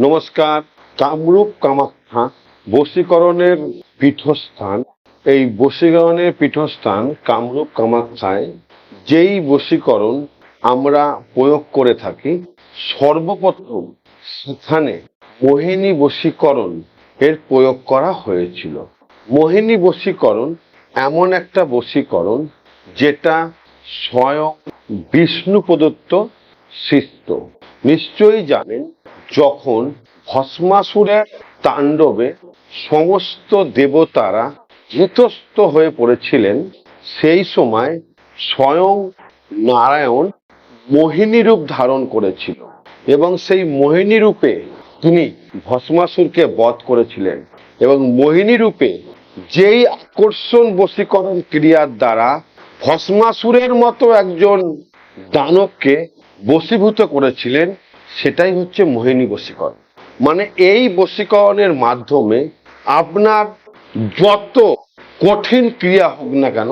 নমস্কার, কামরূপ কামাখ্যা, বশীকরণের পীঠস্থান। এই বশীকরণের পীঠস্থান কামরূপ কামাখ্যায়। যেই বশীকরণ আমরা প্রয়োগ করে থাকি, সর্বপ্রথম সেখানে মোহিনী বশীকরণ এর প্রয়োগ করা হয়েছিল। মোহিনী বশীকরণ এমন একটা বশীকরণ যেটা স্বয়ং বিষ্ণু প্রদত্ত সৃষ্ট নিশ্চয়ই জানেন যখন ভস্মাসুরের তাণ্ডবে সমস্ত দেবতারা ভীতস্ত হয়ে পড়েছিলেন, সেই সময় স্বয়ং নারায়ণ মোহিনী রূপ ধারণ করেছিল এবং সেই মোহিনী রূপে তিনি ভস্মাসুরকে বধ করেছিলেন এবং মোহিনী রূপে যেই আকর্ষণ বশীকরণ ক্রিয়ার দ্বারা ভস্মাসুরের মতো একজন দানবকে বশীভূত করেছিলেন সেটাই হচ্ছে মোহিনী বশীকরণ। মানে এই বশীকরণের মাধ্যমে আপনার যত কঠিন ক্রিয়া হোক না কেন,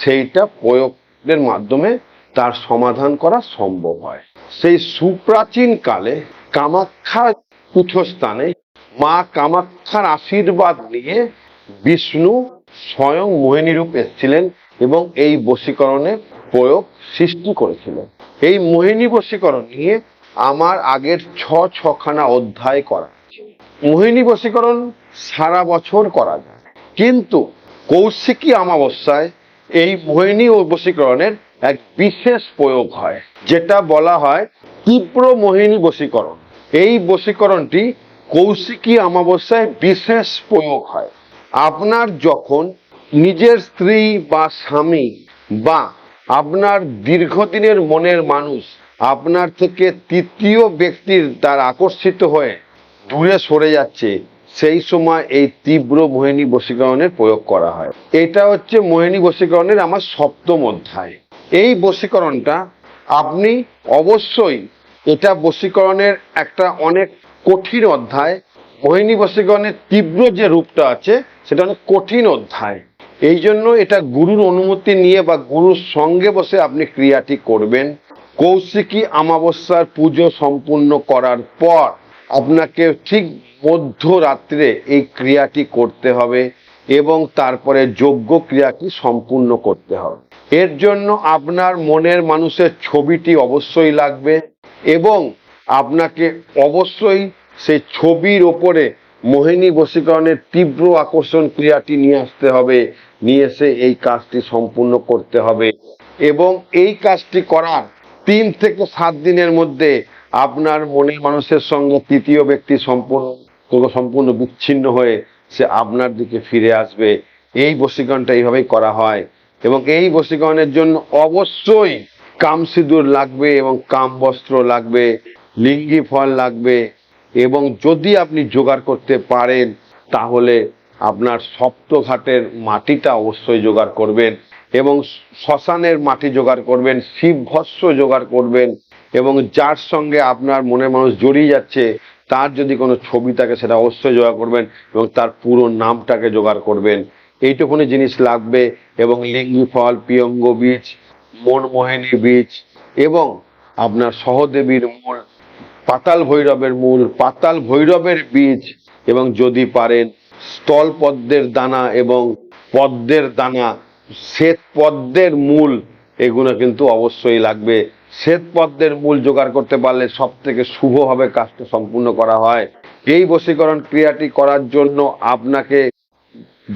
সেইটা প্রয়োগের মাধ্যমে তার সমাধান করা সম্ভব হয়। সেই সুপ্রাচীন কালে কামাখ্যা পীঠস্থানে মা কামাখ্যার আশীর্বাদ নিয়ে বিষ্ণু স্বয়ং মোহিনী রূপ এসেছিলেন এবং এই বশীকরণের প্রয়োগ সৃষ্টি করেছিলেন। এই মোহিনী বশীকরণ নিয়ে আমার আগের ছ ছখানা অধ্যায় করা। মোহিনী বশীকরণ সারা বছর করা যায়। কিন্তু কৌশিকী অমাবস্যায় এই মোহিনী ও বশীকরণের এক বিশেষ প্রয়োগ হয়, যেটা বলা হয় তীব্র মোহিনী বশীকরণ। এই বশীকরণটি কৌশিকী অমাবস্যায় বিশেষ প্রয়োগ হয়। আপনার যখন নিজের স্ত্রী বা স্বামী বা আপনার দীর্ঘদিনের মনের মানুষ আপনার থেকে তৃতীয় ব্যক্তির তার আকর্ষিত হয়ে দূরে সরে যাচ্ছে, সেই সময় এই তীব্র মোহিনী বশীকরণের প্রয়োগ করা হয়। এটা হচ্ছে মোহিনী বশীকরণের আমার সপ্তম অধ্যায়। এই বশীকরণটা আপনি অবশ্যই এটা বশীকরণের একটা অনেক কঠিন অধ্যায়। মোহিনী বশীকরণের তীব্র যে রূপটা আছে, সেটা অনেক কঠিন অধ্যায়। এই জন্য এটা গুরুর অনুমতি নিয়ে বা গুরুর সঙ্গে বসে আপনি ক্রিয়াটি করবেন। কৌশিকী অমাবস্যার পুজো সম্পূর্ণ করার পর আপনাকে ঠিক মধ্যরাত্রে এই ক্রিয়াটি করতে হবে এবং তারপরে যোগ্য ক্রিয়াটি সম্পূর্ণ করতে হবে। এর জন্য আপনার মনের মানুষের ছবিটি অবশ্যই লাগবে এবং আপনাকে অবশ্যই সেই ছবির ওপরে মোহিনী বশীকরণের তীব্র আকর্ষণ ক্রিয়াটি নিয়ে আসতে হবে, নিয়ে এসে এই কাজটি সম্পূর্ণ করতে হবে এবং এই কাজটি করার তিন থেকে সাত দিনের মধ্যে আপনার মনের মানুষের সঙ্গে তৃতীয় ব্যক্তি সম্পূর্ণ, কোনো সম্পূর্ণ বিচ্ছিন্ন হয়ে সে আপনার দিকে ফিরে আসবে। এই বশীকরণটা এইভাবেই করা হয় এবং এই বশীকরণের জন্য অবশ্যই কাম সিঁদুর লাগবে এবং কাম বস্ত্র লাগবে, লিঙ্গি ফল লাগবে এবং যদি আপনি জোগাড় করতে পারেন তাহলে আপনার সপ্তঘাটের মাটিটা অবশ্যই জোগাড় করবেন। এবং শ্মশানের মাটি জোগাড় করবেন, শিব ভস্য জোগাড় করবেন এবং যার সঙ্গে আপনার মনের মানুষ জড়িয়ে যাচ্ছে, তার যদি কোনো ছবি থাকে সেটা অবশ্যই জোগাড় করবেন এবং তার পুরো নামটাকে জোগাড় করবেন। এইটুকুনি জিনিস লাগবে এবং লিঙ্গি ফল, পিয়ঙ্গ বীজ মনমোহিনী বীজ এবং আপনার সহদেবীর মূল, পাতাল ভৈরবের মূল, পাতাল ভৈরবের বীজ এবং যদি পারেন স্থল পদ্মের দানা এবং পদ্মের দানা শ্বেত পদ্মের মূল, এগুলো কিন্তু অবশ্যই লাগবে। শ্বেত পদ্মের মূল জোগাড় করতে পারলে সব থেকে শুভভাবে কাজটা সম্পূর্ণ করা হয়। এই বশীকরণ ক্রিয়াটি করার জন্য আপনাকে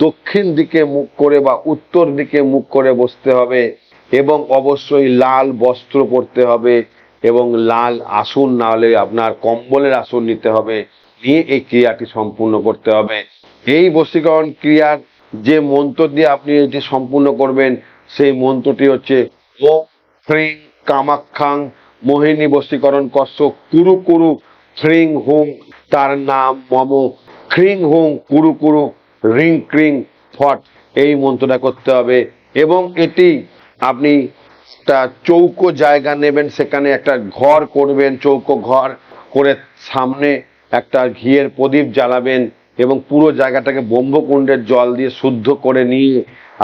দক্ষিণ দিকে মুখ করে বা উত্তর দিকে মুখ করে বসতে হবে এবং অবশ্যই লাল বস্ত্র পরতে হবে এবং লাল আসন না হলে আপনার কম্বলের আসন নিতে হবে। নিয়ে এই ক্রিয়াটি সম্পূর্ণ করতে হবে। এই বশীকরণ ক্রিয়ার যে মন্ত্র দিয়ে আপনি এটি সম্পূর্ণ করবেন, সেই মন্ত্রটি হচ্ছে ও ফ্রিং কামাখ্যাং মোহিনী বশীকরণ কস্য কুরু কুরু ফ্রিং হুং তার নাম মম। খ্রিং হুং কুরু কুরু রিং ক্রিং ফট। এই মন্ত্রটা করতে হবে। এবং এটি আপনি একটা চৌকো জায়গা নেবেন, সেখানে একটা ঘর করবেন, চৌকো ঘর করে সামনে একটা ঘিয়ের প্রদীপ জ্বালাবেন। এবং পুরো জায়গাটাকে ব্রহ্মকুণ্ডের জল দিয়ে শুদ্ধ করে নিয়ে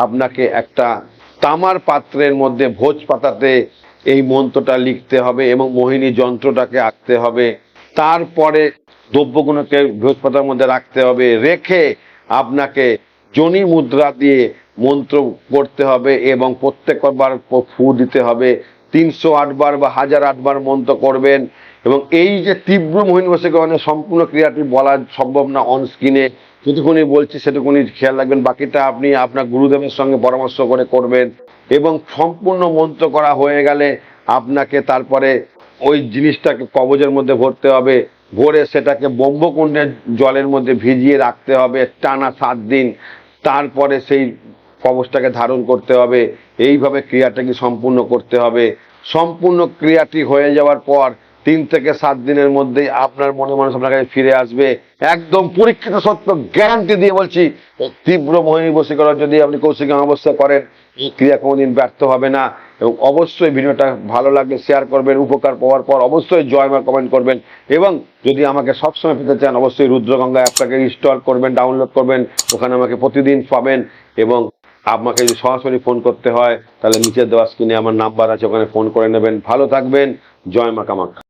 আপনাকে একটা তামার পাত্রের মধ্যে ভোজ পাতাতে এই মন্ত্রটা লিখতে হবে এবং মোহিনী যন্ত্রটাকে আঁকতে হবে। তারপরে দ্রব্যগুণকে বৃহস্পতির মধ্যে রাখতে হবে। রেখে আপনাকে জনি মুদ্রা দিয়ে মন্ত্র করতে হবে এবং প্রত্যেকবার ফু দিতে হবে। তিনশো আটবার বা হাজার আটবার মন্ত্র করবেন। এবং এই যে তীব্র মোহিনী বশীকরণের সম্পূর্ণ ক্রিয়াটি বলা সম্ভব না অন স্ক্রিনে যেটুকুনি বলছি সেটুকুনি খেয়াল রাখবেন, বাকিটা আপনি আপনার গুরুদেবের সঙ্গে পরামর্শ করে করবেন এবং সম্পূর্ণ মন্ত্র করা হয়ে গেলে আপনাকে তারপরে ওই জিনিসটাকে কবজের মধ্যে ভরতে হবে, ভরে সেটাকে ব্রহ্মকুণ্ডের জলের মধ্যে ভিজিয়ে রাখতে হবে টানা সাত দিন, তারপরে সেই কবচটাকে ধারণ করতে হবে, এইভাবে ক্রিয়াটাকে সম্পূর্ণ করতে হবে। সম্পূর্ণ ক্রিয়াটি হয়ে যাওয়ার পর তিন থেকে সাত দিনের মধ্যেই আপনার মনে মানুষ আপনার কাছে ফিরে আসবে। একদম পরীক্ষিত সত্য গ্যারান্টি দিয়ে বলছি, তীব্র মোহিনী বশীকরণ যদি আপনি কৌশিক অবস্থা করেন, ক্রিয়া কোনোদিন ব্যর্থ হবে না। এবং অবশ্যই ভিডিওটা ভালো লাগলে শেয়ার করবেন, উপকার পাওয়ার পর অবশ্যই জয় মা কমেন্ট করবেন। এবং যদি আমাকে সবসময় পেতে চান, অবশ্যই রুদ্রগঙ্গা অ্যাপটাকে ইনস্টল করবেন ডাউনলোড করবেন, ওখানে আমাকে প্রতিদিন পাবেন। এবং আপনাকে যদি সরাসরি ফোন করতে হয়, তাহলে নিচে দেওয়া স্ক্রিনে আমার নাম্বার আছে, ওখানে ফোন করে নেবেন। ভালো থাকবেন, জয় মা কামাখ্যা।